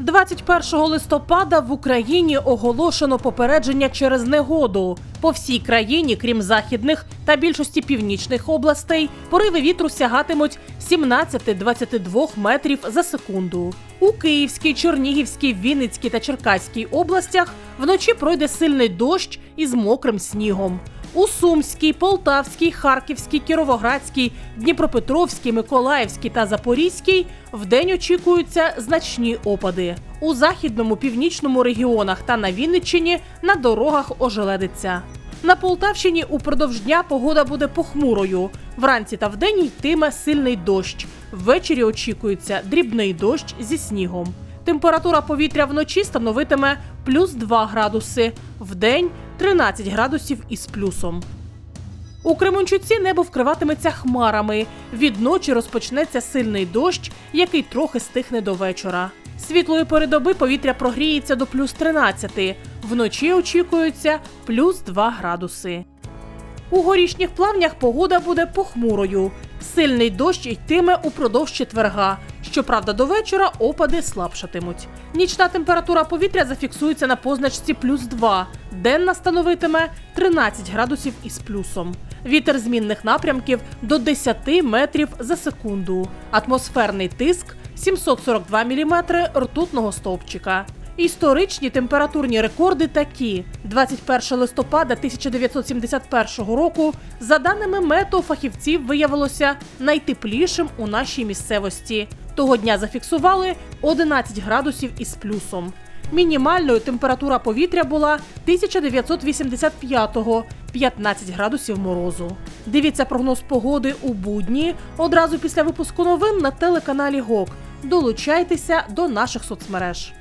21 листопада в Україні оголошено попередження через негоду. По всій країні, крім західних та більшості північних областей, пориви вітру сягатимуть 17-22 метрів за секунду. У Київській, Чернігівській, Вінницькій та Черкаській областях вночі пройде сильний дощ із мокрим снігом. У Сумській, Полтавській, Харківській, Кіровоградській, Дніпропетровській, Миколаївській та Запорізькій вдень очікуються значні опади. У західному, північному регіонах та на Вінниччині на дорогах ожеледиться. На Полтавщині упродовж дня погода буде похмурою. Вранці та вдень йтиме сильний дощ. Ввечері очікується дрібний дощ зі снігом. Температура повітря вночі становитиме плюс 2 градуси, вдень 13 градусів із плюсом. У Кременчуці небо вкриватиметься хмарами. Від ночі розпочнеться сильний дощ, який трохи стихне до вечора. Світлої пори доби повітря прогріється до плюс 13. Вночі очікується плюс 2 градуси. У горішніх плавнях погода буде похмурою. Сильний дощ йтиме упродовж четверга. Щоправда, до вечора опади слабшатимуть. Нічна температура повітря зафіксується на позначці плюс 2. Денна становитиме 13 градусів із плюсом. Вітер змінних напрямків до 10 метрів за секунду. Атмосферний тиск 742 мм ртутного стовпчика. Історичні температурні рекорди такі: 21 листопада 1971 року, за даними метеофахівців, виявилося найтеплішим у нашій місцевості. Того дня зафіксували 11 градусів із плюсом. Мінімальною температура повітря була 1985-го – 15 градусів морозу. Дивіться прогноз погоди у будні одразу після випуску новин на телеканалі ГОК. Долучайтеся до наших соцмереж.